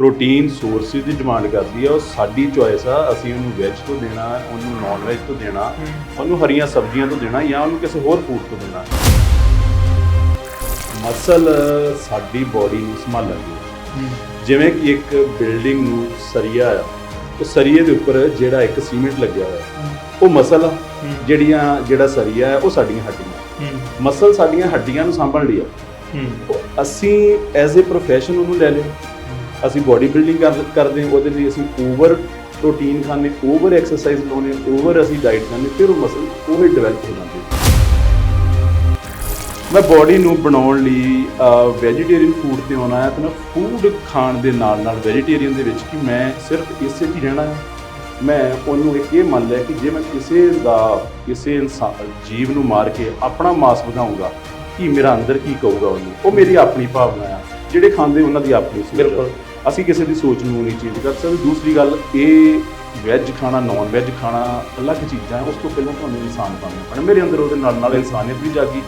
Protein sources ਦੀ demand ਕਰਦੀ ਆ ਉਹ ਸਾਡੀ ਚੁਆਇਸ ਆ ਅਸੀਂ ਉਹਨੂੰ ਵੈਜ ਤੋਂ ਦੇਣਾ ਉਹਨੂੰ ਨਾਨ ਵੈਜ ਤੋਂ ਦੇਣਾ ਉਹਨੂੰ ਹਰੀਆਂ ਸਬਜ਼ੀਆਂ ਤੋਂ ਦੇਣਾ ਜਾਂ ਉਹਨੂੰ ਕਿਸੇ ਹੋਰ ਫੂਡ ਤੋਂ ਦੇਣਾ। ਮਸਲ ਸਾਡੀ ਬੋਡੀ ਨੂੰ ਸੰਭਾਲਣ ਦੀ ਜਿਵੇਂ ਕਿ ਇੱਕ ਬਿਲਡਿੰਗ ਨੂੰ ਸਰੀਆ ਆ ਉਹ ਸਰੀਏ ਦੇ ਉੱਪਰ ਜਿਹੜਾ ਇੱਕ ਸੀਮੈਂਟ ਲੱਗਿਆ ਹੋਇਆ ਉਹ ਮਸਲ ਆ। ਜਿਹੜੀਆਂ ਜਿਹੜਾ ਸਰੀਆ ਹੈ ਉਹ ਸਾਡੀਆਂ ਹੱਡੀਆਂ। ਮਸਲ ਸਾਡੀਆਂ ਹੱਡੀਆਂ ਨੂੰ ਸੰਭਾਲ ਲਈ ਆ। ਅਸੀਂ ਐਜ਼ ਅ ਪ੍ਰੋਫੈਸ਼ਨ ਉਹਨੂੰ ਲੈ ਲਿਆ। ਅਸੀਂ ਬਾਡੀ ਬਿਲਡਿੰਗ ਕਰ ਕਰਦੇ ਹਾਂ, ਉਹਦੇ ਲਈ ਅਸੀਂ ਓਵਰ ਪ੍ਰੋਟੀਨ ਖਾਂਦੇ ਓਵਰ ਐਕਸਰਸਾਈਜ਼ ਲਾਉਂਦੇ ਓਵਰ ਅਸੀਂ ਡਾਈਟ ਖਾਂਦੇ ਫਿਰ ਉਹ ਮਸਲ ਉਹ ਡਿਵੈਲਪ ਹੋ ਜਾਂਦੇ ਮੈਂ ਬਾਡੀ ਨੂੰ ਬਣਾਉਣ ਲਈ ਵੈਜੀਟੇਰੀਅਨ ਫੂਡ ਤੇ ਆਉਣਾ ਹੈ, ਤੇ ਮੈਂ ਫੂਡ ਖਾਣ ਦੇ ਨਾਲ ਨਾਲ ਵੈਜੀਟੇਰੀਅਨ ਦੇ ਵਿੱਚ ਕਿ ਮੈਂ ਸਿਰਫ ਇਸੇ 'ਚ ਹੀ ਰਹਿਣਾ ਹੈ ਮੈਂ ਉਹਨੂੰ ਇੱਕ ਇਹ ਮੰਨ ਲਿਆ ਕਿ ਜੇ ਮੈਂ ਕਿਸੇ ਦਾ, ਕਿਸੇ ਇਨਸਾਨ ਜੀਵ ਨੂੰ ਮਾਰ ਕੇ ਆਪਣਾ ਮਾਸ ਵਧਾਊਂਗਾ, ਕਿ ਮੇਰਾ ਅੰਦਰ ਕੀ ਕਹੂਗਾ ਉਹਨੂੰ ਉਹ ਮੇਰੀ ਆਪਣੀ ਭਾਵਨਾ ਆ ਜਿਹੜੇ ਖਾਂਦੇ ਉਹਨਾਂ ਦੀ ਆਪਣੀ ਸੀ ਆ। ਬਿਲਕੁਲ। ਅਸੀਂ ਕਿਸੇ ਦੀ ਸੋਚ ਨੂੰ ਨਹੀਂ ਚੇਂਜ ਕਰ ਸਕਦੇ। ਦੂਸਰੀ ਗੱਲ ਇਹ ਵੈਜ ਖਾਣਾ ਨਾਨ ਵੈਜ ਖਾਣਾ ਅਲੱਗ ਚੀਜ਼ਾਂ ਹੈ ਉਸ ਤੋਂ ਪਹਿਲਾਂ ਤੁਹਾਨੂੰ ਇਨਸਾਨ ਬਣਨਾ ਪੈਣਾ। ਮੇਰੇ ਅੰਦਰ ਉਹਦੇ ਨਾਲ ਨਾਲ ਇਨਸਾਨੀਅਤ ਵੀ ਜਾਗੀ।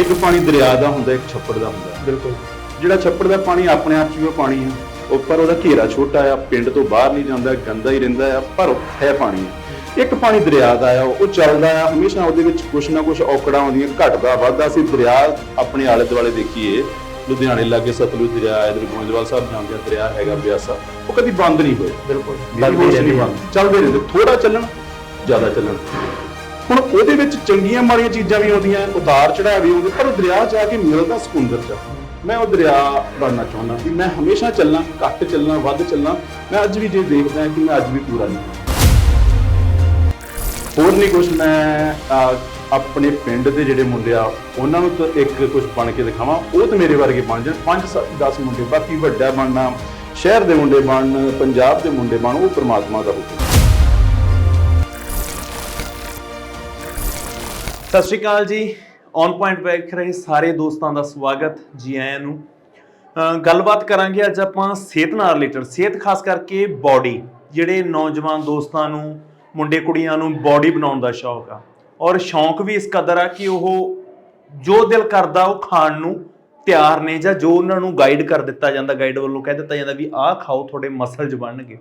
ਇੱਕ ਪਾਣੀ ਦਰਿਆ ਦਾ ਹੁੰਦਾ ਇੱਕ ਛੱਪੜ ਦਾ ਹੁੰਦਾ। ਬਿਲਕੁਲ। ਜਿਹੜਾ ਛੱਪੜ ਦਾ ਪਾਣੀ ਆਪਣੇ ਆਪ 'ਚ ਹੀ ਉਹ ਪਾਣੀ ਹੈ। ਉੱਪਰ ਉਹਦਾ ਘੇਰਾ ਛੋਟਾ ਆ ਪਿੰਡ ਤੋਂ ਬਾਹਰ ਨਹੀਂ ਜਾਂਦਾ ਗੰਦਾ ਹੀ ਰਹਿੰਦਾ ਆ ਪਰ ਹੈ ਪਾਣੀ। ਇੱਕ ਪਾਣੀ ਦਰਿਆ ਦਾ ਆ ਉਹ ਚੱਲਦਾ ਆ ਹਮੇਸ਼ਾ ਉਹਦੇ ਵਿੱਚ ਕੁਛ ਨਾ ਕੁਛ ਔਕੜਾਂ ਆਉਂਦੀਆਂ ਘਟਦਾ ਵੱਧਦਾ ਅਸੀਂ ਦਰਿਆ ਆਪਣੇ ਆਲੇ ਦੁਆਲੇ ਦੇਖੀਏ ਲੁਧਿਆਣੇ ਲਾਗੇ ਸਤਲੁਜ ਦਰਿਆ ਇਧਰ ਗੋਇੰਦਵਾਲ ਸਾਹਿਬ ਜਾਂਦੇ ਆ ਦਰਿਆ ਹੈਗਾ ਬਿਆਸਾ ਉਹ ਕਦੀ ਬੰਦ ਨਹੀਂ ਹੋਏ ਬਿਲਕੁਲ। ਚੱਲਦੇ ਰਹਿੰਦੇ ਬੰਦ। ਚੱਲਦੇ ਰਹਿੰਦੇ ਥੋੜਾ ਚੱਲਣ ਜ਼ਿਆਦਾ ਚੱਲਣ। ਹੁਣ ਉਹਦੇ ਵਿੱਚ ਚੰਗੀਆਂ ਮਾੜੀਆਂ ਚੀਜ਼ਾਂ ਵੀ ਆਉਂਦੀਆਂ ਉਤਾਰ ਚੜਾਅ ਵੀ ਆਉਂਦੇ ਪਰ ਉਹ ਦਰਿਆ ਜਾ ਕੇ ਮਿਲਦਾ ਸਕੁੰਦਰ ਚ। ਮੈਂ ਉਹ ਦਰਿਆ ਬਣਨਾ ਚਾਹੁੰਦਾ ਕਿ ਮੈਂ ਹਮੇਸ਼ਾ ਚੱਲਣਾ ਘੱਟ ਚੱਲਣਾ ਵੱਧ ਚੱਲਣਾ। ਮੈਂ ਅੱਜ ਵੀ ਜੇ ਦੇਖਦਾ ਕਿ ਮੈਂ ਅੱਜ ਵੀ ਪੂਰਾ ਨਹੀਂ। ਹੋਰ ਨਹੀਂ ਕੁਛ ਮੈਂ ਆਪਣੇ ਪਿੰਡ ਦੇ ਜਿਹੜੇ ਮੁੰਡੇ ਆ, ਉਹਨਾਂ ਨੂੰ ਤਾਂ ਇੱਕ ਕੁਝ ਬਣ ਕੇ ਦਿਖਾਵਾਂ। ਉਹ ਤਾਂ ਮੇਰੇ ਵਰਗੇ ਬਣ ਜਾਣ। 5 10 ਮੁੰਡੇ, ਬਾਕੀ ਵੱਡਾ ਬਣਨਾ, ਸ਼ਹਿਰ ਦੇ ਮੁੰਡੇ ਬਣਨ, ਪੰਜਾਬ ਦੇ ਮੁੰਡੇ ਬਣ ਉਹ ਪ੍ਰਮਾਤਮਾ ਦਾ ਹੁਕਮ ਸਤਿ ਸ਼੍ਰੀ ਅਕਾਲ ਜੀ। ਔਨ ਪੁਆਇੰਟ ਵੇਖ ਰਹੇ ਸਾਰੇ ਦੋਸਤਾਂ ਦਾ ਸਵਾਗਤ ਜੀ ਆਇਆਂ ਨੂੰ। ਗੱਲਬਾਤ ਕਰਾਂਗੇ ਅੱਜ ਆਪਾਂ ਸਿਹਤ ਨਾਲ ਰਿਲੇਟਡ ਸਿਹਤ ਖਾਸ ਕਰਕੇ ਬਾਡੀ ਜਿਹੜੇ ਨੌਜਵਾਨ ਦੋਸਤਾਂ ਨੂੰ ਮੁੰਡੇ ਕੁੜੀਆਂ ਨੂੰ ਬਾਡੀ ਬਣਾਉਣ ਦਾ ਸ਼ੌਕ ਆ। ਔਰ ਸ਼ੌਕ ਵੀ ਇਸ ਕਦਰ ਆ ਕਿ ਉਹ ਜੋ ਦਿਲ ਕਰਦਾ ਉਹ ਖਾਣ ਨੂੰ ਤਿਆਰ ਨੇ ਜਾਂ ਜੋ ਉਹਨਾਂ ਨੂੰ ਗਾਈਡ ਕਰ ਦਿੱਤਾ ਜਾਂਦਾ ਗਾਈਡ ਵੱਲੋਂ ਕਹਿ ਦਿੱਤਾ ਜਾਂਦਾ ਵੀ ਆਹ ਖਾਓ, ਤੁਹਾਡੇ ਮਸਲਜ਼ ਬਣਨਗੇ।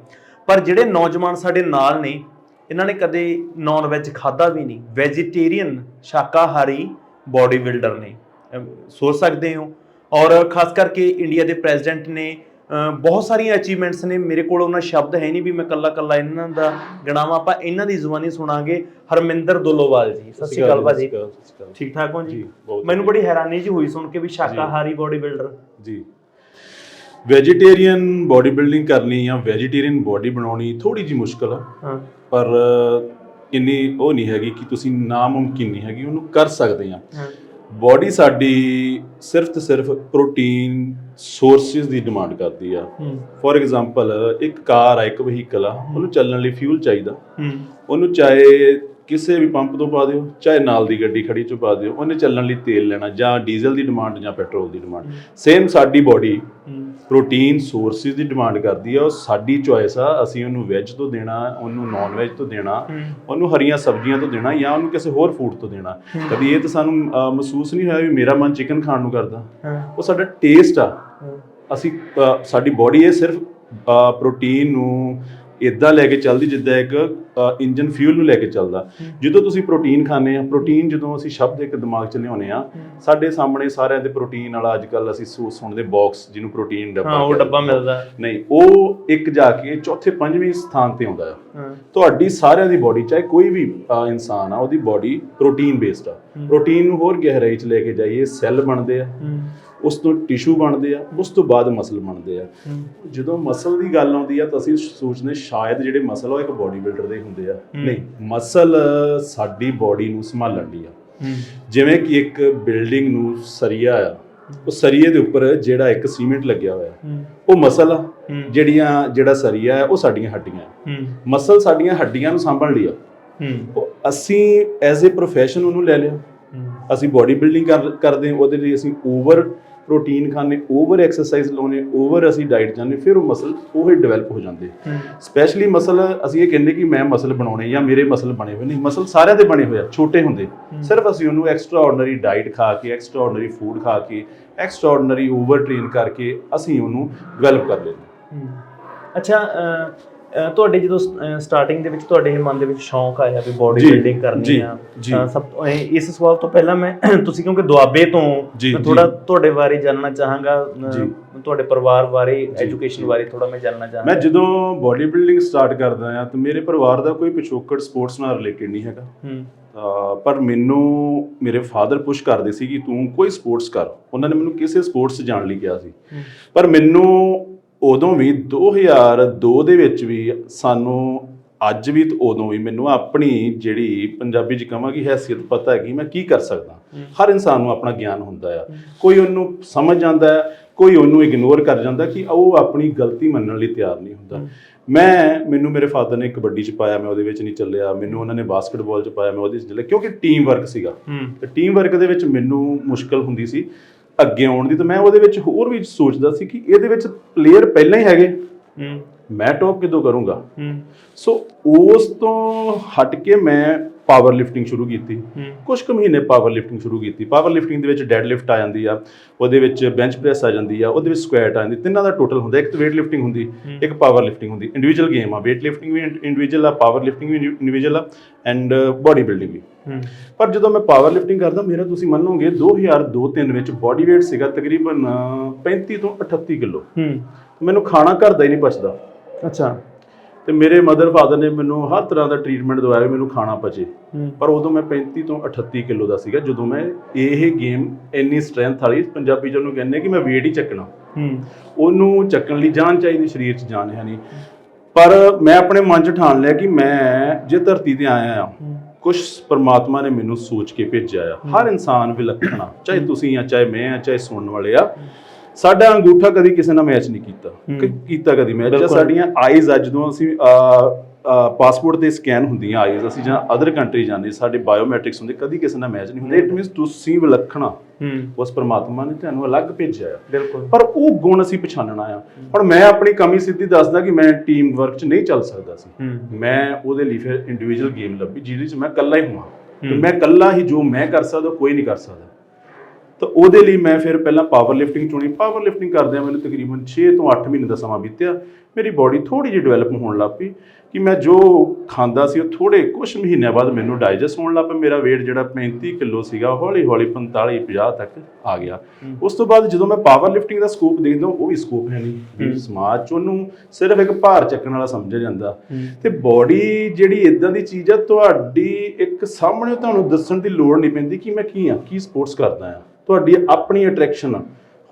ਪਰ ਜਿਹੜੇ ਨੌਜਵਾਨ ਸਾਡੇ ਨਾਲ ਨੇ, ਇਹਨਾਂ ਨੇ ਕਦੇ ਨਾਨ ਵੈਜ ਖਾਦਾ ਵੀ ਨਹੀਂ। ਵੈਜੀਟੇਰੀਅਨ ਸ਼ਾਕਾਹਾਰੀ ਬਾਡੀ ਬਿਲਡਰ ਨੇ ਸੋਚ ਸਕਦੇ ਹੋ। ਔਰ ਖਾਸ ਕਰਕੇ ਇੰਡੀਆ ਦੇ ਪ੍ਰੈਜ਼ੀਡੈਂਟ ਨੇ ਬਹੁਤ ਸਾਰੀਆਂ ਅਚੀਵਮੈਂਟਸ ਨੇ। ਮੇਰੇ ਕੋਲ ਉਹਨਾਂ ਸ਼ਬਦ ਹੈ ਨਹੀਂ ਵੀ ਮੈਂ ਕੱਲਾ ਕੱਲਾ ਇਹਨਾਂ ਦਾ ਗਣਾਵਾਂ। ਆਪਾਂ ਇਹਨਾਂ ਦੀ ਜ਼ੁਬਾਨੀ ਸੁਣਾਂਗੇ। ਹਰਮਿੰਦਰ ਦੁੱਲੋਵਾਲ ਜੀ। ਸਤਿ ਸ਼੍ਰੀ ਅਕਾਲ ਭਾਜੀ। ਠੀਕ ਠਾਕ ਹੋ ਜੀ? ਮੈਨੂੰ ਬੜੀ ਹੈਰਾਨੀ ਜੀ ਹੋਈ ਸੁਣ ਕੇ ਵੀ ਸ਼ਾਕਾਹਾਰੀ ਬਾਡੀ ਬਿਲਡਰ ਜੀ। ਵੈਜੀਟੇਰੀਅਨ ਬਾਡੀ ਬਿਲਡਿੰਗ ਕਰਨੀ ਜਾਂ ਵੈਜੀਟੇਰੀਅਨ ਬਾਡੀ ਬਣਾਉਣੀ ਥੋੜੀ ਜੀ ਮੁਸ਼ਕਲ ਆ। ਹਾਂ। ਪਰ ਇੰਨੀ ਉਹ ਨਹੀਂ ਹੈਗੀ ਕਿ ਤੁਸੀਂ ਨਾਮੁਮਕਿਨ ਨਹੀਂ ਹੈਗੀ ਉਹਨੂੰ ਕਰ ਸਕਦੇ ਆ। ਬਾਡੀ ਸਾਡੀ ਸਿਰਫ ਤੇ ਸਿਰਫ ਪ੍ਰੋਟੀਨ ਸੋਰਸਿਸ ਦੀ ਡਿਮਾਂਡ ਕਰਦੀ ਆ। ਫੋਰ ਐਗਜ਼ਾਮਪਲ ਇੱਕ ਕਾਰ ਆ ਇੱਕ ਵਹੀਕਲ ਆ ਉਹਨੂੰ ਚੱਲਣ ਲਈ ਫਿਊਲ ਚਾਹੀਦਾ। ਉਹਨੂੰ ਚਾਹੇ ਕਿਸੇ ਵੀ ਪੰਪ ਤੋਂ ਪਾ ਦਿਓ ਚਾਹੇ ਨਾਲ ਦੀ ਗੱਡੀ ਖੜੀ ਚੋਂ ਪਾ ਦਿਓ ਉਹਨੇ ਚੱਲਣ ਲਈ ਤੇਲ ਲੈਣਾ ਜਾਂ ਡੀਜ਼ਲ ਦੀ ਡਿਮਾਂਡ ਜਾਂ ਪੈਟਰੋਲ ਦੀ ਡਿਮਾਂਡ। ਸੇਮ ਸਾਡੀ ਬਾਡੀ ਪ੍ਰੋਟੀਨ ਸੋਰਸਿਸ ਦੀ ਡਿਮਾਂਡ ਕਰਦੀ ਆ ਉਹ ਸਾਡੀ ਚੁਆਇਸ ਆ ਅਸੀਂ ਉਹਨੂੰ ਵੈਜ ਤੋਂ ਦੇਣਾ ਉਹਨੂੰ ਨਾਨ ਵੈਜ ਤੋਂ ਦੇਣਾ ਉਹਨੂੰ ਹਰੀਆਂ ਸਬਜ਼ੀਆਂ ਤੋਂ ਦੇਣਾ ਜਾਂ ਉਹਨੂੰ ਕਿਸੇ ਹੋਰ ਫੂਡ ਤੋਂ ਦੇਣਾ। ਕਦੀ ਇਹ ਤਾਂ ਸਾਨੂੰ ਮਹਿਸੂਸ ਨਹੀਂ ਹੋਇਆ ਵੀ ਮੇਰਾ ਮਨ ਚਿਕਨ ਖਾਣ ਨੂੰ ਕਰਦਾ। ਉਹ ਸਾਡਾ ਟੇਸਟ ਆ। ਅਸੀਂ ਸਾਡੀ ਬਾਡੀ ਇਹ ਸਿਰਫ ਪ੍ਰੋਟੀਨ ਨੂੰ ਇਦਾਂ ਲੈ ਕੇ ਚੱਲਦੀ ਜਿੱਦਾਂ ਇੱਕ ਇੰਜਨ ਫਿਊਲ ਨੂੰ ਲੈ ਕੇ ਚੱਲਦਾ। ਜਦੋਂ ਤੁਸੀਂ ਪ੍ਰੋਟੀਨ ਖਾਂਦੇ ਆ ਪ੍ਰੋਟੀਨ ਜਦੋਂ ਅਸੀਂ ਸ਼ਬਦ ਇੱਕ ਦਿਮਾਗ 'ਚ ਲਿਆਉਂਦੇ ਆ ਸਾਡੇ ਸਾਹਮਣੇ ਸਾਰਿਆਂ ਦੇ ਪ੍ਰੋਟੀਨ ਵਾਲਾ ਅੱਜ ਕੱਲ ਅਸੀਂ ਸੁਣਦੇ ਬਾਕਸ ਜਿਹਨੂੰ ਪ੍ਰੋਟੀਨ ਡੱਬਾ ਹਾਂ ਉਹ। ਡੱਬਾ ਮਿਲਦਾ। ਨਹੀਂ ਉਹ ਇੱਕ ਜਾ ਕੇ ਚੌਥੇ ਪੰਜਵੇਂ ਸਥਾਨ ਤੇ ਆਉਂਦਾ ਹਾਂ। ਤੁਹਾਡੀ ਸਾਰਿਆਂ ਦੀ ਬਾਡੀ ਚਾਹੇ ਕੋਈ ਵੀ ਇਨਸਾਨ ਆ ਉਹਦੀ ਬਾਡੀ ਪ੍ਰੋਟੀਨ ਬੇਸਡ ਆ। ਪ੍ਰੋਟੀਨ ਨੂੰ ਹੋਰ ਗਹਿਰਾਈ 'ਚ ਲੈ ਕੇ ਜਾਈਏ ਸੈੱਲ ਬਣਦੇ ਆ। ਉਸ ਤੋਂ ਟਿਸ਼ੂ ਬਣਦੇ ਆ ਉਸ ਤੋਂ ਬਾਅਦ ਮਸਲ ਬਣਦੇ ਆ। ਜਦੋਂ ਮਸਲ ਦੀ ਗੱਲ ਆਉਂਦੀ ਆ ਤਾਂ ਅਸੀਂ ਸੋਚਦੇ ਸ਼ਾਇਦ ਜਿਹੜੇ ਮਸਲ ਉਹ ਇੱਕ ਬਾਡੀ ਬਿਲਡਰ ਦੇ ਹੁੰਦੇ ਆ। ਨਹੀਂ ਮਸਲ ਸਾਡੀ ਬਾਡੀ ਨੂੰ ਸੰਭਾਲਣ ਦੀ ਆ। ਜਿਵੇਂ ਕਿ ਇੱਕ ਬਿਲਡਿੰਗ ਨੂੰ ਸਰੀਆ ਆ ਉਹ ਸਰੀਏ ਦੇ ਉੱਪਰ ਜਿਹੜਾ ਇੱਕ ਸੀਮੈਂਟ ਲੱਗਿਆ ਹੋਇਆ ਉਹ ਮਸਲ ਆ। ਜਿਹੜੀਆਂ ਜਿਹੜਾ ਸਰੀਆ ਹੈ ਉਹ ਸਾਡੀਆਂ ਹੱਡੀਆਂ ਮਸਲ ਸਾਡੀਆਂ ਹੱਡੀਆਂ ਨੂੰ ਸੰਭਾਲ ਲਈ ਆ। ਉਹ ਅਸੀਂ ਐਜ਼ ਅ ਪ੍ਰੋਫੈਸ਼ਨ ਉਹਨੂੰ ਲੈ ਲਿਆ। ਅਸੀਂ ਬਾਡੀ ਬਿਲਡਿੰਗ ਕਰ ਕਰਦੇ ਹਾਂ ਉਹਦੇ ਲਈ ਅਸੀਂ ਓਵਰ ਪ੍ਰੋਟੀਨ ਖਾਣੇ ਓਵਰ ਐਕਸਰਸਾਈਜ਼ ਲਾਉਣੇ ਓਵਰ ਅਸੀਂ ਡਾਈਟ ਜਾਂਦੇ ਫਿਰ ਉਹ ਮਸਲ ਉਹ ਹੀ ਡਿਵੈਲਪ ਹੋ। ਜਾਂਦੇ ਸਪੈਸ਼ਲੀ ਮਸਲ ਅਸੀਂ ਇਹ ਕਹਿੰਦੇ ਕਿ ਮੈਂ ਮਸਲ ਬਣਾਉਣੇ ਜਾਂ ਮੇਰੇ ਮਸਲ ਬਣੇ ਹੋਏ ਨਹੀਂ ਮਸਲ ਸਾਰਿਆਂ ਦੇ ਬਣੇ ਹੋਏ ਆ ਛੋਟੇ ਹੁੰਦੇ। ਸਿਰਫ ਅਸੀਂ ਉਹਨੂੰ ਐਕਸਟਰਾ ਆਰਡੀਨਰੀ ਡਾਈਟ ਖਾ ਕੇ ਐਕਸਟਰਾ ਆਰਡੀਨਰੀ ਫੂਡ ਖਾ ਕੇ ਐਕਸਟਰਾ ਆਰਡੀਨਰੀ ਓਵਰ ਟ੍ਰੇਨ ਕਰਕੇ ਅਸੀਂ ਉਹਨੂੰ ਡਿਵੈਲਪ ਕਰ ਲੈਂਦੇ। ਅੱਛਾ ਤੁਹਾਡੇ ਜਦੋਂ ਸਟਾਰਟਿੰਗ ਦੇ ਵਿੱਚ ਤੁਹਾਡੇ ਮਨ ਦੇ ਵਿੱਚ ਸ਼ੌਂਕ ਆਇਆ ਵੀ ਬੋਡੀ ਬਿਲਡਿੰਗ ਕਰਨੀ ਆ ਸਭ ਤੋਂ ਇਸ ਸਵਾਲ ਤੋਂ ਪਹਿਲਾਂ ਮੈਂ ਤੁਸੀਂ ਕਿਉਂਕਿ ਦੁਆਬੇ ਤੋਂ ਮੈਂ ਥੋੜਾ। ਤੁਹਾਡੇ ਬਾਰੇ ਜਾਣਨਾ ਚਾਹਾਂਗਾ। ਤੁਹਾਡੇ ਪਰਿਵਾਰ ਬਾਰੇ ਐਜੂਕੇਸ਼ਨ ਬਾਰੇ ਥੋੜਾ ਮੈਂ ਜਾਣਨਾ ਚਾਹਾਂਗਾ। ਮੈਂ ਜਦੋਂ ਬਾਡੀ ਬਿਲਡਿੰਗ ਸਟਾਰਟ ਕਰਦਾ ਆ ਤਾਂ ਮੇਰੇ ਪਰਿਵਾਰ ਦਾ ਕੋਈ ਪਿਛੋਕੜ ਸਪੋਰਟਸ ਨਾਲ ਰਿਲੇਟਡ ਨਹੀਂ ਹੈਗਾ। ਪਰ ਮੈਨੂੰ ਮੇਰੇ ਫਾਦਰ ਪੁਸ਼ ਕਰਦੇ ਸੀ ਕਿ ਤੂੰ ਕੋਈ ਸਪੋਰਟਸ ਕਰ। ਉਹਨਾਂ ਨੇ ਮੈਨੂੰ ਕਿਸੇ ਸਪੋਰਟਸ ਜਾਣ ਲਈ ਕਿਹਾ ਸੀ। ਪਰ ਮੈਨੂੰ ਉਦੋਂ ਵੀ 2002 ਦੇ ਵਿੱਚ ਵੀ ਸਾਨੂੰ ਅੱਜ ਵੀ ਤੇ ਉਦੋਂ ਵੀ ਮੈਨੂੰ ਆਪਣੀ ਜਿਹੜੀ ਪੰਜਾਬੀ 'ਚ ਕਹਾਂਗੀ ਹੈਸੀਅਤ ਪਤਾ ਹੈ ਕਿ ਮੈਂ ਕੀ ਕਰ ਸਕਦਾ। ਹਰ ਇਨਸਾਨ ਨੂੰ ਆਪਣਾ ਗਿਆਨ ਹੁੰਦਾ ਆ। ਕੋਈ ਉਹਨੂੰ ਸਮਝ ਜਾਂਦਾ ਹੈ ਕੋਈ ਉਹਨੂੰ ਇਗਨੋਰ ਕਰ ਜਾਂਦਾ ਕਿ ਉਹ ਆਪਣੀ ਗਲਤੀ ਮੰਨਣ ਲਈ ਤਿਆਰ ਨਹੀਂ ਹੁੰਦਾ। ਮੈਂ ਮੈਨੂੰ ਮੇਰੇ ਫਾਦਰ ਨੇ ਕਬੱਡੀ 'ਚ ਪਾਇਆ ਮੈਂ ਉਹਦੇ ਵਿੱਚ ਨਹੀਂ ਚੱਲਿਆ। ਮੈਨੂੰ ਉਹਨਾਂ ਨੇ ਬਾਸਕਟਬਾਲ 'ਚ ਪਾਇਆ ਮੈਂ ਉਹਦੇ 'ਚ ਚੱਲਿਆ। ਕਿਉਂਕਿ ਟੀਮ ਵਰਕ ਸੀਗਾ ਤੇ ਟੀਮ ਵਰਕ ਦੇ ਵਿੱਚ ਮੈਨੂੰ ਮੁਸ਼ਕਲ ਹੁੰਦੀ ਸੀ। ਅੱਗੇ ਆਉਣ ਦੀ ਤਾਂ ਮੈਂ ਉਹਦੇ ਵਿੱਚ ਹੋਰ ਵੀ ਸੋਚਦਾ ਸੀ ਕਿ ਇਹਦੇ ਵਿੱਚ ਪਲੇਅਰ ਪਹਿਲਾਂ ਹੀ ਹੈਗੇ। ਹੂੰ। ਮੈਂ ਟੌਪ ਕਿਦੋਂ ਕਰੂੰਗਾ? ਹੂੰ। ਸੋ ਉਸ ਤੋਂ ਹਟ ਕੇ ਮੈਂ ਪਾਵਰ ਲਿਫਟਿੰਗ ਸ਼ੁਰੂ ਕੀਤੀ। ਕੁਝ ਕੁ ਮਹੀਨੇ ਪਾਵਰ ਲਿਫਟਿੰਗ ਸ਼ੁਰੂ ਕੀਤੀ। ਪਾਵਰ ਲਿਫਟਿੰਗ ਦੇ ਵਿੱਚ ਡੈਡ ਲਿਫਟ ਆ ਜਾਂਦੀ ਆ ਉਹਦੇ ਵਿੱਚ ਬੈਂਚ ਪ੍ਰੈਸ ਆ ਜਾਂਦੀ ਆ ਉਹਦੇ ਵਿੱਚ ਸਕੁਐਟ ਆ ਜਾਂਦੀ। ਤਿੰਨਾਂ ਦਾ ਟੋਟਲ ਹੁੰਦਾ। ਇੱਕ ਤਾਂ weight lifting ਹੁੰਦੀ ਇੱਕ ਪਾਵਰ ਲਿਫਟਿੰਗ ਹੁੰਦੀ। ਇੰਡੀਵਿਜੂਅਲ ਗੇਮ ਆ। Weight lifting ਵੀ ਇੰਡੀਵਿਜੂਅਲ ਆ ਪਾਵਰ ਲਿਫਟਿੰਗ ਵੀ ਇੰਡੀਵਿਜੂਅਲ ਆ ਐਂਡ ਬਾਡੀ ਬਿਲਡਿੰਗ ਵੀ। ਪਰ ਜਦੋਂ ਮੈਂ ਪਾਵਰ ਲਿਫਟਿੰਗ ਕਰਦਾ ਮੇਰਾ ਤੁਸੀਂ ਮੰਨੋਗੇ 2002-3 ਵਿੱਚ ਬਾਡੀ weight ਸੀਗਾ ਤਕਰੀਬਨ ਅਹ, 35 ਤੋਂ 38 ਕਿਲੋ। ਹੂੰ। ਮੈਨੂੰ ਖਾਣਾ ਘਰ ਦਾ ਹੀ ਨਹੀਂ ਪਚਦਾ। ਅੱਛਾ। ਤੇ ਮੇਰੇ ਮਦਰ ਫਾਦਰ ਨੇ ਮੈਨੂੰ ਹਰ ਤਰ੍ਹਾਂ ਦਾ ਟ੍ਰੀਟਮੈਂਟ ਦਵਾਇਆ ਮੈਨੂੰ ਖਾਣਾ ਪਚੇ। ਪਰ ਉਦੋਂ ਮੈਂ 35 ਤੋਂ 38 ਕਿਲੋ ਦਾ ਸੀਗਾ ਜਦੋਂ ਮੈਂ ਇਹ ਗੇਮ ਇੰਨੀ ਸਟਰੈਂਥ ਵਾਲੀ ਪੰਜਾਬੀ ਚ ਉਹਨੂੰ ਕਹਿੰਦੇ ਕਿ ਮੈਂ weight ਹੀ ਚੱਕਣਾ। ਹੂੰ। ਉਹਨੂੰ ਚੱਕਣ ਲਈ ਜਾਨ ਚਾਹੀਦੀ ਸਰੀਰ 'ਚ ਜਾਨ ਹੈ ਨਹੀਂ। ਪਰ ਮੈਂ ਆਪਣੇ ਮਨ 'ਚ ਠਾਣ ਲਿਆ ਕਿ ਮੈਂ ਜੇ ਧਰਤੀ ਤੇ ਆਇਆ ਆ ਕੁਝ ਪਰਮਾਤਮਾ ਨੇ ਮੈਨੂੰ ਸੋਚ ਕੇ ਭੇਜਿਆ ਆ। ਹਰ ਇਨਸਾਨ ਵਿਲੱਖਣ ਆ ਚਾਹੇ ਤੁਸੀਂ ਆ ਚਾਹੇ ਮੈਂ ਆ ਚਾਹੇ ਸੁਣਨ ਵਾਲੇ ਆ। ਸਾਡਾ ਅੰਗੂਠਾ ਕਦੀ ਕਿਸੇ ਨਾਲ ਮੈਚ ਨਹੀਂ ਕੀਤਾ। ਕੀਤਾ ਕਦੀ ਮੈਚ ਜਾਂ। ਸਾਡੀਆਂ ਆਈਜ਼ ਅੱਜ ਜਦੋਂ ਅਸੀਂ ਪਾਸਪੋਰਟ ਤੇ ਸਕੈਨ ਹੁੰਦੀਆਂ ਆਈਜ਼ ਅਸੀਂ ਜਾਂ ਅਦਰ ਕੰਟਰੀ ਜਾਂਦੇ ਸਾਡੇ ਬਾਇਓਮੈਟ੍ਰਿਕਸ ਹੁੰਦੇ ਕਦੀ ਕਿਸੇ ਨਾਲ ਮੈਚ ਨਹੀਂ ਹੁੰਦੇ। ਇਟ ਮੀਨਸ ਤੁਸੀਂ ਵਿਲੱਖਣਾ ਹੂੰ। ਉਸ ਪਰਮਾਤਮਾ ਨੇ ਤੁਹਾਨੂੰ ਅਲੱਗ ਭੇਜਿਆ ਬਿਲਕੁਲ। ਪਰ ਉਹ ਗੁਣ ਅਸੀਂ ਪਛਾਣਨਾ ਆ। ਹੁਣ ਮੈਂ ਆਪਣੀ ਕਮੀ ਸਿੱਧੀ ਦੱਸਦਾ ਕਿ ਮੈਂ ਟੀਮ ਵਰਕ 'ਚ ਨਹੀਂ ਚੱਲ ਸਕਦਾ ਸੀ। ਹੂੰ। ਮੈਂ ਉਹਦੇ ਲਈ ਫਿਰ ਇੰਡੀਵਿਜੂਅਲ ਗੇਮ ਲੱਭੀ ਜਿਹਦੇ 'ਚ ਮੈਂ ਇਕੱਲਾ ਹੀ ਹੋਵਾਂ। ਤੇ ਹੂੰ। ਮੈਂ ਇਕੱਲਾ ਹੀ ਜੋ ਮੈਂ ਕਰ ਸਕਦਾ ਕੋਈ ਨਹੀਂ ਕਰ ਸਕਦਾ। ਤਾਂ ਉਹਦੇ ਲਈ ਮੈਂ ਫਿਰ ਪਹਿਲਾਂ ਪਾਵਰ ਲਿਫਟਿੰਗ ਚੁਣੀ। ਪਾਵਰ ਲਿਫਟਿੰਗ ਕਰਦਿਆਂ ਮੈਨੂੰ ਤਕਰੀਬਨ 6 ਤੋਂ 8 ਮਹੀਨੇ ਦਾ ਸਮਾਂ ਬੀਤਿਆ। ਮੇਰੀ ਬਾਡੀ ਥੋੜੀ ਜਿਹੀ ਡਿਵੈਲਪ ਹੋਣ ਲੱਗ ਪਈ ਕਿ ਮੈਂ ਜੋ ਖਾਂਦਾ ਸੀ ਉਹ ਥੋੜੇ ਕੁਝ ਮਹੀਨਿਆਂ ਬਾਅਦ ਮੈਨੂੰ ਡਾਈਜੈਸਟ ਹੋਣ ਲੱਗ ਪਿਆ ਮੇਰਾ weight ਜਿਹੜਾ 35 ਕਿਲੋ ਸੀਗਾ ਹੌਲੀ ਹੌਲੀ 45 50 ਤੱਕ ਆ ਗਿਆ। ਉਸ ਤੋਂ ਬਾਅਦ ਜਦੋਂ ਮੈਂ ਪਾਵਰ ਲਿਫਟਿੰਗ ਦਾ ਸਕੋਪ ਦੇਖਦਾ ਉਹ ਵੀ ਸਕੋਪ ਹੈ ਨਹੀਂ। ਸਮਾਜ 'ਚ ਉਹਨੂੰ ਸਿਰਫ ਇੱਕ ਭਾਰ ਚੱਕਣ ਵਾਲਾ ਸਮਝਿਆ ਜਾਂਦਾ। ਤੇ ਬਾਡੀ ਜਿਹੜੀ ਇਦਾਂ ਦੀ ਚੀਜ਼ ਆ ਤੁਹਾਡੀ ਇੱਕ ਸਾਹਮਣੇ ਤੁਹਾਨੂੰ ਦੱਸਣ ਦੀ ਲੋੜ ਨਹੀਂ ਪੈਂਦੀ ਕਿ ਮੈਂ ਕੀ ਆ ਕੀ ਸਪੋਰਟਸ ਕਰਦਾ ਆ। ਤੁਹਾਡੀ ਆਪਣੀ ਅਟਰੈਕਸ਼ਨ ਆ।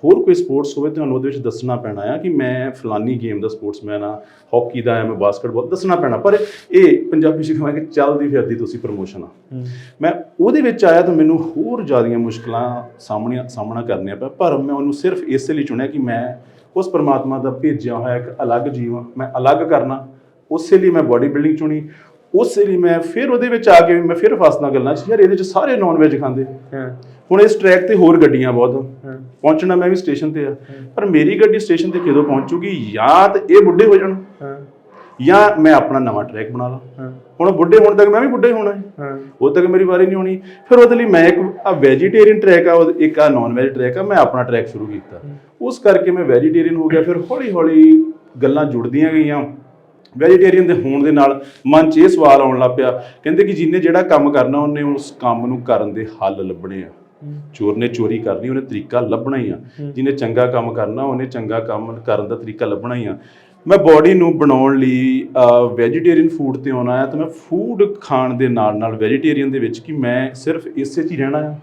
ਹੋਰ ਕੋਈ ਸਪੋਰਟਸ ਹੋਵੇ ਤੁਹਾਨੂੰ ਉਹਦੇ ਵਿੱਚ ਦੱਸਣਾ ਪੈਣਾ ਆ ਕਿ ਮੈਂ ਫਲਾਨੀ ਗੇਮ ਦਾ ਸਪੋਰਟਸਮੈਨ ਆ ਹਾਕੀ ਦਾ ਆ ਮੈਂ ਬਾਸਕਟਬਾਲ ਦੱਸਣਾ ਪੈਣਾ। ਪਰ ਇਹ ਪੰਜਾਬੀ ਚ ਕਹਾਂਗੇ ਚੱਲਦੀ ਫਿਰਦੀ ਤੁਸੀਂ ਪ੍ਰਮੋਸ਼ਨ ਆ। ਮੈਂ ਉਹਦੇ ਵਿੱਚ ਆਇਆ ਤਾਂ ਮੈਨੂੰ ਹੋਰ ਜ਼ਿਆਦੀਆਂ ਮੁਸ਼ਕਲਾਂ ਸਾਹਮਣੇ ਸਾਹਮਣਾ ਕਰਨੀਆਂ ਪਿਆ ਪਰ ਮੈਂ ਉਹਨੂੰ ਸਿਰਫ ਇਸੇ ਲਈ ਚੁਣਿਆ ਕਿ ਮੈਂ ਉਸ ਪਰਮਾਤਮਾ ਦਾ ਭੇਜਿਆ ਹੋਇਆ ਇੱਕ ਅਲੱਗ ਜੀਵ ਮੈਂ ਅਲੱਗ ਕਰਨਾ। ਉਸੇ ਲਈ ਮੈਂ ਬਾਡੀ ਬਿਲਡਿੰਗ ਚੁਣੀ ਉਸੇ ਲਈ ਮੈਂ ਫਿਰ ਉਹਦੇ ਵਿੱਚ ਆ ਕੇ ਵੀ ਮੈਂ ਫਿਰ ਫਸਦਾ ਗੱਲਾਂ ਯਾਰ ਇਹਦੇ 'ਚ ਸਾਰੇ ਨਾਨ ਵੈਜ ਖਾਂਦੇ। ਹਾਂ। ਹੁਣ ਇਸ ਟਰੈਕ ਤੇ ਹੋਰ ਗੱਡੀਆਂ ਬਹੁਤ ਪਹੁੰਚਣਾ ਮੈਂ ਵੀ ਸਟੇਸ਼ਨ ਤੇ ਆ। ਪਰ ਮੇਰੀ ਗੱਡੀ ਸਟੇਸ਼ਨ ਤੇ ਕਦੋਂ ਪਹੁੰਚੂਗੀ? ਜਾਂ ਤੇ ਇਹ ਬੁੱਢੇ ਹੋ ਜਾਣ। ਜਾਂ ਮੈਂ ਆਪਣਾ ਨਵਾਂ ਟਰੈਕ ਬਣਾ ਲਾਂ। ਹੁਣ ਬੁੱਢੇ ਹੋਣ ਤੱਕ ਮੈਂ ਵੀ ਬੁੱਢਾ ਹੋਣਾ ਹੈ। ਹਾਂ। ਉਦੋਂ ਤੱਕ ਮੇਰੀ ਵਾਰੀ ਨਹੀਂ ਹੋਣੀ। ਫਿਰ ਉਹਦੇ ਲਈ ਮੈਂ ਇੱਕ ਆ ਵੈਜੀਟੇਰੀਅਨ ਟਰੈਕ ਆ ਉਹ- ਇੱਕ ਆ ਨਾਨ ਵੈਜ ਟਰੈਕ ਆ ਮੈਂ ਆਪਣਾ ਟਰੈਕ ਸ਼ੁਰੂ ਕੀਤਾ। ਉਸ ਕਰਕੇ ਮੈਂ ਵੈਜੀਟੇਰੀਅਨ ਹੋ ਗਿਆ। ਫਿਰ ਹੌਲੀ ਹੌਲੀ ਗੱਲਾਂ ਜੁੜਦੀਆਂ ਗਈਆਂ। ਵੈਜੀਟੇਰੀਅਨ ਦੇ ਹੋਣ ਦੇ ਨਾਲ ਮਨ 'ਚ ਇਹ ਸਵਾਲ ਆਉਣ ਲੱਗ ਪਿਆ। ਕਹਿੰਦੇ ਕਿ ਜਿਹਨੇ ਜਿਹੜਾ ਕੰਮ ਕਰਨਾ ਉਹਨੇ ਉਸ ਕੰਮ ਨੂੰ ਕਰਨ ਦੇ ਹੱਲ ਲੱਭਣੇ ਆ। ਚੋਰ ਨੇ ਚੋਰੀ ਕਰਨੀ ਉਹਨੇ ਤਰੀਕਾ ਲੱਭਣਾ ਹੀ ਆ। ਜਿਹਨੇ ਚੰਗਾ ਕੰਮ ਕਰਨਾ ਉਹਨੇ ਚੰਗਾ ਕੰਮ ਕਰਨ ਦਾ ਤਰੀਕਾ ਲੱਭਣਾ ਹੀ ਆ। ਮੈਂ ਬਾਡੀ ਨੂੰ ਬਣਾਉਣ ਲਈ ਵੈਜੀਟੇਰੀਅਨ ਫੂਡ ਤੇ ਆਉਣਾ ਆ ਤਾਂ ਮੈਂ ਫੂਡ ਖਾਣ ਦੇ ਨਾਲ ਨਾਲ ਵੈਜੀਟੇਰੀਅਨ ਦੇ ਵਿੱਚ ਕਿ ਮੈਂ ਸਿਰਫ ਇਸੇ 'ਚ ਹੀ ਰਹਿਣਾ ਆ।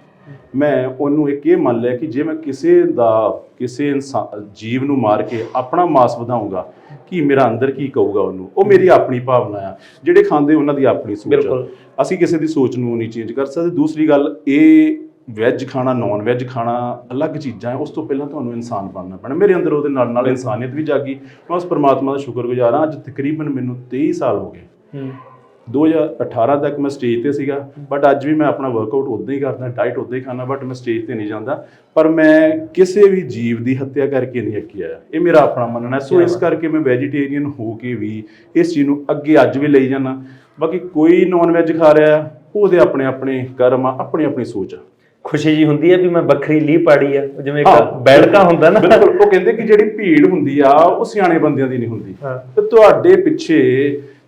ਮੈਂ ਉਹਨੂੰ ਇੱਕ ਇਹ ਮੰਨ ਲਿਆ ਕਿ ਜੇ ਮੈਂ ਕਿਸੇ ਦਾ ਕਿਸੇ ਇਨਸਾਨ ਜੀਵ ਨੂੰ ਮਾਰ ਕੇ ਆਪਣਾ ਮਾਸ ਵਧਾਉਂਗਾ ਕਿ ਮੇਰਾ ਅੰਦਰ ਕੀ ਕਹੂਗਾ ਉਹਨੂੰ? ਉਹ ਮੇਰੀ ਆਪਣੀ ਭਾਵਨਾ ਆ। ਜਿਹੜੇ ਖਾਂਦੇ ਉਹਨਾਂ ਦੀ ਆਪਣੀ ਸੋਚ ਬਿਲਕੁਲ। ਅਸੀਂ ਕਿਸੇ ਦੀ ਸੋਚ ਨੂੰ ਨਹੀਂ ਚੇਂਜ ਕਰ ਸਕਦੇ। ਦੂਸਰੀ ਗੱਲ ਇਹ ਵੈਜ ਖਾਣਾ ਨਾਨ ਵੈਜ ਖਾਣਾ ਅਲੱਗ ਚੀਜ਼ਾਂ ਹੈ ਉਸ ਤੋਂ ਪਹਿਲਾਂ ਤੁਹਾਨੂੰ ਇਨਸਾਨ ਬਣਨਾ ਪੈਣਾ। ਮੇਰੇ ਅੰਦਰ ਉਹਦੇ ਨਾਲ ਨਾਲ ਇਨਸਾਨੀਅਤ ਵੀ ਜਾਗੀ। ਮੈਂ ਉਸ ਪਰਮਾਤਮਾ ਦਾ ਸ਼ੁਕਰਗੁਜ਼ਾਰ ਹਾਂ ਅੱਜ ਤਕਰੀਬਨ ਮੈਨੂੰ 23 ਸਾਲ ਹੋ ਗਏ। ਹੂੰ। 2018 ਤੱਕ ਮੈਂ ਸਟੇਜ ਤੇ ਸੀਗਾ ਬਟ ਅੱਜ ਵੀ ਮੈਂ ਆਪਣਾ ਵਰਕਆਊਟ ਉਦਾਂ ਹੀ ਕਰਦਾ ਡਾਈਟ ਉਦਾਂ ਹੀ ਖਾਣਾ ਬਟ ਮੈਂ ਸਟੇਜ ਤੇ ਨਹੀਂ ਜਾਂਦਾ। ਪਰ ਮੈਂ ਕਿਸੇ ਵੀ ਜੀਵ ਦੀ ਹੱਤਿਆ ਕਰਕੇ ਨਹੀਂ ਅੱਕੀ ਆਇਆ। ਇਹ ਮੇਰਾ ਆਪਣਾ ਮੰਨਣਾ ਸੋ ਇਸ ਕਰਕੇ ਮੈਂ ਵੈਜੀਟੇਰੀਅਨ ਹੋ ਕੇ ਵੀ ਇਸ ਚੀਜ਼ ਨੂੰ ਅੱਗੇ ਅੱਜ ਵੀ ਲਈ ਜਾਣਾ ਬਾਕੀ ਕੋਈ ਨਾਨ ਵੈਜ ਖਾ ਰਿਹਾ ਉਹਦੇ ਆਪਣੇ ਆਪਣੇ ਕਰਮ ਆ ਆਪਣੀ ਆਪਣੀ ਸੋਚ ਆ। ਖੁਸ਼ੀ ਜੀ ਹੁੰਦੀ ਹੈ ਵੀ ਮੈਂ ਵੱਖਰੀ ਲੀਹ ਪਾੜੀ ਆ ਜਿਵੇਂ। ਇੱਕ ਬੈਲਕਾ ਹੁੰਦਾ ਨਾ ਬਿਲਕੁਲ ਉਹ ਕਹਿੰਦੇ ਕਿ ਜਿਹੜੀ ਭੀੜ ਹੁੰਦੀ ਆ ਉਹ ਸਿਆਣੇ ਬੰਦਿਆਂ ਦੀ ਨਹੀਂ ਹੁੰਦੀ। ਤੇ ਤੁਹਾਡੇ ਪਿੱਛੇ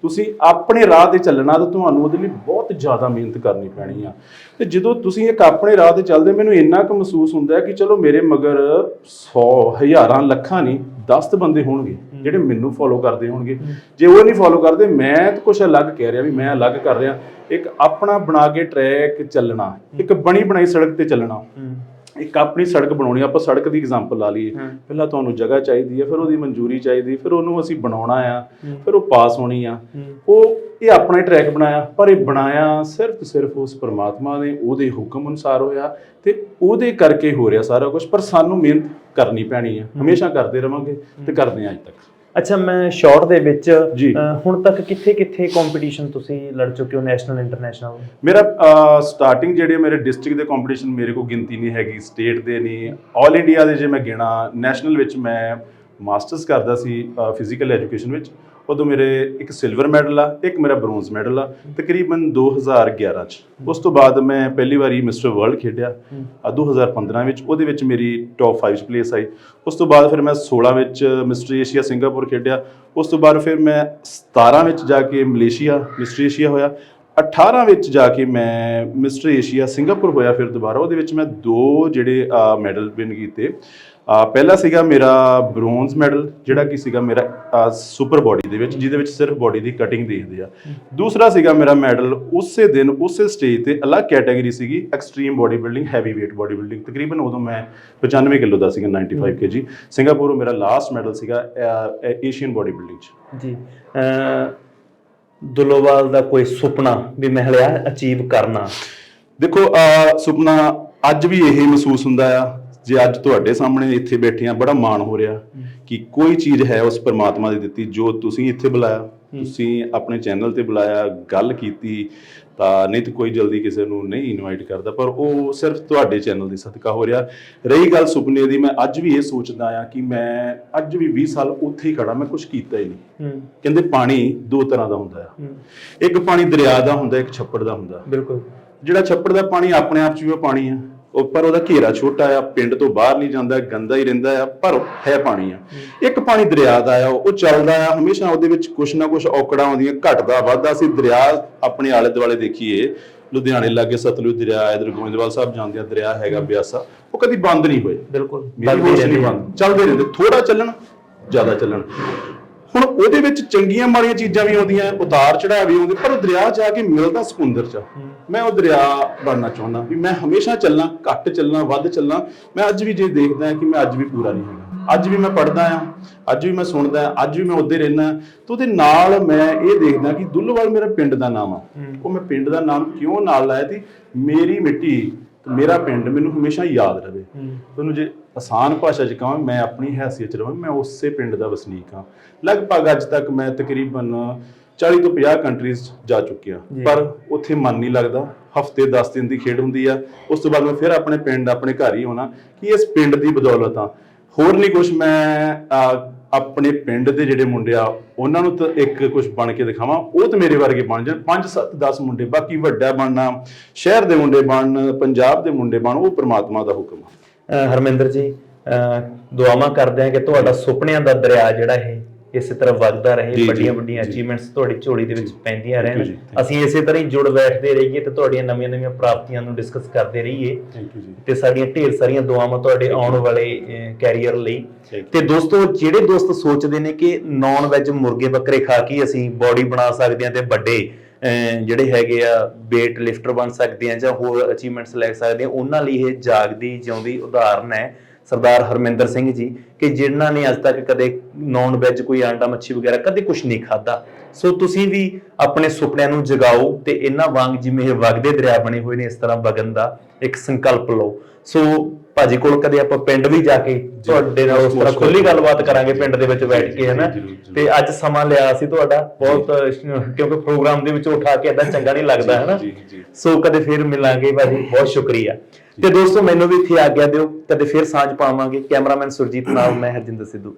ਤੁਸੀਂ ਆਪਣੇ ਰਾਹ ਤੇ ਚੱਲਣਾ ਤਾਂ ਤੁਹਾਨੂੰ ਉਹਦੇ ਲਈ ਬਹੁਤ ਜ਼ਿਆਦਾ ਮਿਹਨਤ ਕਰਨੀ ਪੈਣੀ ਆ ਤੇ ਜਦੋਂ ਤੁਸੀਂ ਇੱਕ ਆਪਣੇ ਰਾਹ ਤੇ ਚੱਲਦੇ ਮੈਨੂੰ ਇੰਨਾ ਕੁ ਮਹਿਸੂਸ ਹੁੰਦਾ ਕਿ ਚਲੋ ਮੇਰੇ ਮਗਰ 100 ਹਜ਼ਾਰਾਂ ਲੱਖਾਂ ਨਹੀਂ 10 ਬੰਦੇ ਹੋਣਗੇ ਜਿਹੜੇ ਮੈਨੂੰ ਫੋਲੋ ਕਰਦੇ ਹੋਣਗੇ ਜੇ ਉਹ ਨਹੀਂ ਫੋਲੋ ਕਰਦੇ ਮੈਂ ਤਾਂ ਕੁਝ ਅਲੱਗ ਕਹਿ ਰਿਹਾ ਵੀ ਮੈਂ ਅਲੱਗ ਕਰ ਰਿਹਾ ਇੱਕ ਆਪਣਾ ਬਣਾ ਕੇ ਟਰੈਕ ਚੱਲਣਾ ਇੱਕ ਬਣੀ ਬਣਾਈ ਸੜਕ ਤੇ ਚੱਲਣਾ। ਇੱਕ ਆਪਣੀ ਸੜਕ ਬਣਾਉਣੀ ਆਪਾਂ ਸੜਕ ਦੀ ਐਗਜ਼ਾਮਪਲ ਲਾ ਲਈਏ। ਪਹਿਲਾਂ ਤੁਹਾਨੂੰ ਜਗ੍ਹਾ ਚਾਹੀਦੀ ਹੈ ਫਿਰ ਉਹਦੀ ਮਨਜ਼ੂਰੀ ਚਾਹੀਦੀ ਫਿਰ ਉਹਨੂੰ ਅਸੀਂ ਬਣਾਉਣਾ ਆ। ਫਿਰ ਉਹ ਪਾਸ ਹੋਣੀ ਆ। ਉਹ ਇਹ ਆਪਣਾ ਹੀ ਟਰੈਕ ਬਣਾਇਆ ਪਰ ਇਹ ਬਣਾਇਆ ਸਿਰਫ ਸਿਰਫ ਉਸ ਪਰਮਾਤਮਾ ਨੇ ਉਹਦੇ ਹੁਕਮ ਅਨੁਸਾਰ ਹੋਇਆ ਤੇ ਉਹਦੇ ਕਰਕੇ ਹੋ ਰਿਹਾ ਸਾਰਾ ਕੁਝ ਪਰ ਸਾਨੂੰ ਮਿਹਨਤ ਕਰਨੀ ਪੈਣੀ ਹੈ। ਹਮੇਸ਼ਾ ਕਰਦੇ ਰਵਾਂਗੇ ਤੇ ਕਰਦੇ ਹਾਂ ਅੱਜ ਤੱਕ। ਅੱਛਾ ਮੈਂ ਸ਼ਾਰਟ ਦੇ ਵਿੱਚ ਹੁਣ ਤੱਕ ਕਿੱਥੇ ਕਿੱਥੇ ਕੰਪੀਟੀਸ਼ਨ ਤੁਸੀਂ ਲੜ ਚੁੱਕੇ ਹੋ ਨੈਸ਼ਨਲ ਇੰਟਰਨੈਸ਼ਨਲ ਮੇਰਾ ਸਟਾਰਟਿੰਗ ਜਿਹੜੇ ਮੇਰੇ ਡਿਸਟ੍ਰਿਕਟ ਦੇ ਕੰਪੀਟੀਸ਼ਨ ਮੇਰੇ ਕੋਲ ਗਿਣਤੀ ਨਹੀਂ ਹੈਗੀ ਸਟੇਟ ਦੇ ਨਹੀਂ 올 ਇੰਡੀਆ ਦੇ ਜੇ ਮੈਂ ਗਿਣਾ ਨੈਸ਼ਨਲ ਵਿੱਚ ਮੈਂ ਮਾਸਟਰਸ ਕਰਦਾ ਸੀ ਫਿਜ਼ੀਕਲ ਐਜੂਕੇਸ਼ਨ ਵਿੱਚ। ਉਦੋਂ ਮੇਰੇ ਇੱਕ ਸਿਲਵਰ ਮੈਡਲ ਆ ਇੱਕ ਮੇਰਾ ਬ੍ਰੌਂਜ਼ ਮੈਡਲ ਆ ਤਕਰੀਬਨ 2011 ਚ। ਉਸ ਤੋਂ ਬਾਅਦ ਮੈਂ ਪਹਿਲੀ ਵਾਰੀ ਮਿਸਟਰ ਵਰਲਡ ਖੇਡਿਆ। ਆ 2015 ਵਿੱਚ ਉਹਦੇ ਵਿੱਚ ਮੇਰੀ ਟੌਪ 5 ਚ ਪਲੇਸ ਆਈ। ਉਸ ਤੋਂ ਬਾਅਦ ਫਿਰ ਮੈਂ 16 ਵਿੱਚ ਮਿਸਟਰ ਏਸ਼ੀਆ ਸਿੰਗਾਪੁਰ ਖੇਡਿਆ। ਉਸ ਤੋਂ ਬਾਅਦ ਫਿਰ ਮੈਂ 17 ਵਿੱਚ ਜਾ ਕੇ ਮਲੇਸ਼ੀਆ ਮਿਸਟਰ ਏਸ਼ੀਆ ਹੋਇਆ। 18 ਵਿੱਚ ਜਾ ਕੇ ਮੈਂ ਮਿਸਟਰ ਏਸ਼ੀਆ ਸਿੰਗਾਪੁਰ ਹੋਇਆ ਫਿਰ ਦੁਬਾਰਾ। ਉਹਦੇ ਵਿੱਚ ਮੈਂ ਦੋ ਜਿਹੜੇ ਮੈਡਲ ਵਿਨ ਕੀਤੇ। ਪਹਿਲਾ ਸੀਗਾ ਮੇਰਾ ਬ੍ਰੌਂਜ਼ ਮੈਡਲ ਜਿਹੜਾ ਕਿ ਸੀਗਾ ਮੇਰਾ ਸੁਪਰ ਬਾਡੀ ਦੇ ਵਿੱਚ ਜਿਹਦੇ ਵਿੱਚ ਸਿਰਫ ਬਾਡੀ ਦੀ ਕਟਿੰਗ ਦੇਖਦੇ ਆ। ਦੂਸਰਾ ਸੀਗਾ ਮੇਰਾ ਮੈਡਲ ਉਸੇ ਦਿਨ ਉਸੇ ਸਟੇਜ ਤੇ ਅਲੱਗ ਕੈਟਾਗਰੀ ਸੀਗੀ extreme body building heavy weight body building ਤਕਰੀਬਨ ਉਦੋਂ ਮੈਂ 95 ਕਿਲੋ ਦਾ ਸੀਗਾ 95 kg ਸਿੰਗਾਪੁਰ ਮੇਰਾ ਲਾਸਟ ਮੈਡਲ ਸੀਗਾ ਏਸ਼ੀਅਨ ਬਾਡੀ ਬਿਲਡਿੰਗ ਚ। ਜੀ ਦੁੱਲੋਵਾਲ ਦਾ ਕੋਈ ਸੁਪਨਾ ਵੀ ਮੈਂ ਹਲਿਆ ਅਚੀਵ ਕਰਨਾ? ਦੇਖੋ ਸੁਪਨਾ ਅੱਜ ਵੀ ਇਹ ਮਹਿਸੂਸ ਹੁੰਦਾ ਆ ਜੇ ਅੱਜ ਤੁਹਾਡੇ ਸਾਹਮਣੇ ਇੱਥੇ ਬੈਠੇ ਆ ਬੜਾ ਮਾਣ ਹੋ ਰਿਹਾ ਕਿ ਕੋਈ ਚੀਜ਼ ਹੈ ਉਸ ਪਰਮਾਤਮਾ ਦੀ ਦਿੱਤੀ ਜੋ ਤੁਸੀਂ ਇੱਥੇ ਬੁਲਾਇਆ ਤੁਸੀਂ ਆਪਣੇ ਚੈਨਲ ਤੇ ਬੁਲਾਇਆ ਗੱਲ ਕੀਤੀ ਤਾਂ ਨਹੀਂ ਤਾਂ ਕੋਈ ਜਲਦੀ ਕਿਸੇ ਨੂੰ ਨਹੀਂ ਇਨਵਾਈਟ ਕਰਦਾ ਪਰ ਉਹ ਸਿਰਫ ਤੁਹਾਡੇ ਚੈਨਲ ਦੀ ਸਦਕਾ ਹੋ ਰਿਹਾ। ਰਹੀ ਗੱਲ ਸੁਪਨੇ ਦੀ ਮੈਂ ਅੱਜ ਵੀ ਇਹ ਸੋਚਦਾ ਆ ਕਿ ਮੈਂ ਅੱਜ ਵੀ 20 ਸਾਲ ਉੱਥੇ ਹੀ ਖੜਾ ਮੈਂ ਕੁਝ ਕੀਤਾ ਹੀ ਨਹੀਂ। ਕਹਿੰਦੇ ਪਾਣੀ ਦੋ ਤਰ੍ਹਾਂ ਦਾ ਹੁੰਦਾ ਆ। ਹੂੰ। ਇੱਕ ਪਾਣੀ ਦਰਿਆ ਦਾ ਹੁੰਦਾ ਇੱਕ ਛੱਪੜ ਦਾ ਹੁੰਦਾ। ਬਿਲਕੁਲ। ਜਿਹੜਾ ਛੱਪੜ ਦਾ ਪਾਣੀ ਆਪਣੇ ਆਪ 'ਚ ਵੀ ਉਹ ਪਾਣੀ ਆ। ਉੱਪਰ ਉਹਦਾ ਘੇਰਾ ਛੋਟਾ ਆ ਪਿੰਡ ਤੋਂ ਬਾਹਰ ਨਹੀਂ ਜਾਂਦਾ ਗੰਦਾ ਹੀ ਰਹਿੰਦਾ ਆ ਪਰ ਹੈ ਪਾਣੀ ਆ। ਇੱਕ ਪਾਣੀ ਦਰਿਆ ਦਾ ਆ ਉਹ ਚੱਲਦਾ ਆ ਹਮੇਸ਼ਾ ਉਹਦੇ ਵਿੱਚ ਕੁਛ ਨਾ ਕੁਛ ਔਕੜਾਂ ਆਉਂਦੀਆਂ ਘਟਦਾ ਵੱਧਦਾ। ਅਸੀਂ ਦਰਿਆ ਆਪਣੇ ਆਲੇ ਦੁਆਲੇ ਦੇਖੀਏ ਲੁਧਿਆਣੇ ਲਾਗੇ ਸਤਲੁਜ ਦਰਿਆ ਇਧਰ ਗੋਇੰਦਵਾਲ ਸਾਹਿਬ ਜਾਂਦੇ ਆ ਦਰਿਆ ਹੈਗਾ ਬਿਆਸਾ ਉਹ ਕਦੀ ਬੰਦ ਨਹੀਂ ਹੋਏ। ਬਿਲਕੁਲ। ਚੱਲਦੇ ਰਹਿੰਦੇ। ਥੋੜਾ ਚੱਲਣ ਜ਼ਿਆਦਾ ਚੱਲਣ। ਹੁਣ ਉਹਦੇ ਵਿੱਚ ਚੰਗੀਆਂ ਮਾੜੀਆਂ ਚੀਜ਼ਾਂ ਵੀ ਆਉਂਦੀਆਂ ਉਤਾਰ ਚੜਾਅ ਵੀ ਆਉਂਦੇ ਪਰ ਉਹ ਦਰਿਆ ਜਾ ਕੇ ਮਿਲਦਾ ਸਮੁੰਦਰ ਚ। ਮੈਂ ਉਹ ਦਰਿਆ ਬਣਨਾ ਚਾਹੁੰਦਾ ਵੀ ਮੈਂ ਹਮੇਸ਼ਾ ਚੱਲਣਾ ਘੱਟ ਚੱਲਣਾ ਵੱਧ ਚੱਲਣਾ। ਮੈਂ ਅੱਜ ਵੀ ਜੇ ਦੇਖਦਾ ਕਿ ਮੈਂ ਅੱਜ ਵੀ ਪੂਰਾ ਨਹੀਂ ਹੈਗਾ। ਅੱਜ ਵੀ ਮੈਂ ਪੜਦਾ ਆ ਅੱਜ ਵੀ ਮੈਂ ਸੁਣਦਾ ਆ ਅੱਜ ਵੀ ਮੈਂ ਉੱਧੇ ਰਹਿਣਾ ਤੇ ਉਹਦੇ ਨਾਲ ਮੈਂ ਇਹ ਦੇਖਦਾ ਕਿ ਦੁੱਲਵਾਲ ਮੇਰਾ ਪਿੰਡ ਦਾ ਨਾਮ ਆ। ਉਹ ਮੈਂ ਪਿੰਡ ਦਾ ਨਾਮ ਕਿਉਂ ਨਾਲ ਲਾਇਆ ਸੀ ਮੇਰੀ ਮਿੱਟੀ ਮੇਰਾ ਪਿੰਡ ਮੈਨੂੰ ਹਮੇਸ਼ਾ ਯਾਦ ਰਵੇ ਤੁਹਾਨੂੰ ਜੇ ਆਸਾਨ ਭਾਸ਼ਾ 'ਚ ਕਹਾਂ ਮੈਂ ਆਪਣੀ ਹੈਸੀਅਤ 'ਚ ਰਵਾਂ ਮੈਂ ਉਸੇ ਪਿੰਡ ਦਾ ਵਸਨੀਕ ਹਾਂ। ਲਗਭਗ ਅੱਜ ਤੱਕ ਮੈਂ ਤਕਰੀਬਨ 40 ਤੋਂ 50 ਕੰਟਰੀਜ਼ ਜਾ ਚੁੱਕਿਆ। ਪਰ ਉੱਥੇ ਮਨ ਨਹੀਂ ਲੱਗਦਾ। ਹਫ਼ਤੇ 10 ਦਿਨ ਦੀ ਖੇਡ ਹੁੰਦੀ ਆ। ਉਸ ਤੋਂ ਬਾਅਦ ਮੈਂ ਫਿਰ ਆਪਣੇ ਪਿੰਡ ਆਪਣੇ ਘਰ ਹੀ ਹੋਣਾ ਕਿ ਇਸ ਪਿੰਡ ਦੀ ਬਦੌਲਤ ਆ ਹੋਰ ਨਹੀਂ ਕੁਝ ਮੈਂ ਆਪਣੇ ਪਿੰਡ ਦੇ ਜਿਹੜੇ ਮੁੰਡੇ ਆ ਉਹਨਾਂ ਨੂੰ ਤਾਂ ਇੱਕ ਕੁਝ ਬਣ ਕੇ ਦਿਖਾਵਾਂ। ਉਹ ਤਾਂ ਮੇਰੇ ਵਰਗੇ ਬਣ ਜਾਣ। 5 7 10 ਮੁੰਡੇ ਬਾਕੀ ਵੱਡਾ ਬਣਨਾ ਸ਼ਹਿਰ ਦੇ ਮੁੰਡੇ ਬਣਨ ਪੰਜਾਬ ਦੇ ਮੁੰਡੇ ਬਣ ਉਹ ਪ੍ਰਮਾਤਮਾ ਦਾ ਹੁਕਮ ਆ। ਹਰਮਿੰਦਰ ਜੀ ਦੁਆਵਾਂ ਕਰਦੇ ਹਾਂ ਕਿ ਤੁਹਾਡਾ ਸੁਪਨਿਆਂ ਦਾ ਦਰਿਆ ਜਿਹੜਾ ਇਹ ਇਸੇ ਤਰ੍ਹਾਂ ਵਗਦਾ ਰਹੇ ਵੱਡੀਆਂ ਵੱਡੀਆਂ। ਅਚੀਵਮੈਂਟਸ ਤੁਹਾਡੀ ਝੋਲੀ ਦੇ ਵਿੱਚ ਪੈਂਦੀਆਂ ਰਹਿਣ. ਅਸੀਂ ਇਸੇ ਤਰ੍ਹਾਂ ਹੀ ਜੁੜ ਬੈਠਦੇ ਰਹੀਏ ਤੇ ਤੁਹਾਡੀਆਂ ਨਵੀਆਂ ਨਵੀਆਂ ਪ੍ਰਾਪਤੀਆਂ ਨੂੰ ਡਿਸਕਸ ਕਰਦੇ ਰਹੀਏ ਤੇ ਸਾਡੀਆਂ ਢੇਰ ਸਾਰੀਆਂ ਦੁਆਵਾਂ ਤੁਹਾਡੇ ਆਉਣ ਵਾਲੇ ਕੈਰੀਅਰ ਲਈ. ਤੇ ਦੋਸਤੋ ਜਿਹੜੇ ਦੋਸਤ ਸੋਚਦੇ ਨੇ ਕਿ ਨਾਨ ਵੈਜ ਮੁਰਗੇ ਬੱਕਰੇ ਖਾ ਕੇ ਅਸੀਂ ਬਾਡੀ ਬਣਾ ਸਕਦੇ ਹਾਂ ਤੇ ਵੱਡੇ ਜਿਹੜੇ ਹੈਗੇ ਆ weight ਲਿਫਟਰ ਬਣ ਸਕਦੇ ਆ ਜਾਂ ਹੋਰ ਅਚੀਵਮੈਂਟਸ ਲੈ ਸਕਦੇ ਆ, ਉਹਨਾਂ ਲਈ ਇਹ ਜਾਗਦੀ ਜਿਉਂਦੀ ਉਦਾਹਰਨ ਹੈ ਸਰਦਾਰ ਹਰਮਿੰਦਰ ਸਿੰਘ ਜੀ ਕਿ ਜਿਨ੍ਹਾਂ ਨੇ ਅੱਜ ਤੱਕ ਕਦੇ ਨਾਨ ਵੈਜ ਕੋਈ ਆਂਡਾ ਮੱਛੀ ਵਗੈਰਾ ਕਦੇ ਕੁਝ ਨਹੀਂ ਖਾਦਾ ਸੋ ਤੁਸੀਂ ਵੀ ਆਪਣੇ ਸੁਪਨਿਆਂ ਨੂੰ ਜਗਾਓ ਤੇ ਇਹਨਾਂ ਵਾਂਗ ਜਿਵੇਂ ਇਹ ਵਗਦੇ ਦਰਿਆ ਬਣੇ ਹੋਏ ਨੇ ਇਸ ਤਰ੍ਹਾਂ ਵਗਣ ਦਾ ਇੱਕ ਸੰਕਲਪ ਲਓ। ਸੋ ਭਾਜੀ ਕੋਲ ਕਦੇ ਆਪਾਂ ਪਿੰਡ ਵੀ ਜਾ ਕੇ ਤੁਹਾਡੇ ਨਾਲ ਉਸ ਤਰ੍ਹਾਂ ਖੁੱਲੀ ਗੱਲਬਾਤ ਕਰਾਂਗੇ ਪਿੰਡ ਦੇ ਵਿੱਚ ਬੈਠ ਕੇ ਹਨਾ। ਤੇ ਅੱਜ ਸਮਾਂ ਲਿਆ ਸੀ ਤੁਹਾਡਾ ਬਹੁਤ ਕਿਉਂਕਿ ਪ੍ਰੋਗਰਾਮ ਦੇ ਵਿੱਚ ਉਠਾ ਕੇ ਏਦਾਂ ਚੰਗਾ ਨਹੀਂ ਲੱਗਦਾ ਹਨਾ। ਸੋ ਕਦੇ ਫਿਰ ਮਿਲਾਂਗੇ ਭਾਜੀ ਬਹੁਤ ਸ਼ੁਕਰੀਆ। ਤੇ ਦੋਸਤੋ ਮੈਨੂੰ ਵੀ ਇੱਥੇ ਆਗਿਆ ਦਿਓ ਕਦੇ ਫਿਰ ਸਾਂਝ ਪਾਵਾਂਗੇ। ਕੈਮਰਾਮੈਨ ਸੁਰਜੀਤ ਨਾਲ ਮੈਂ ਹਰਜਿੰਦਰ ਸਿੱਧੂ।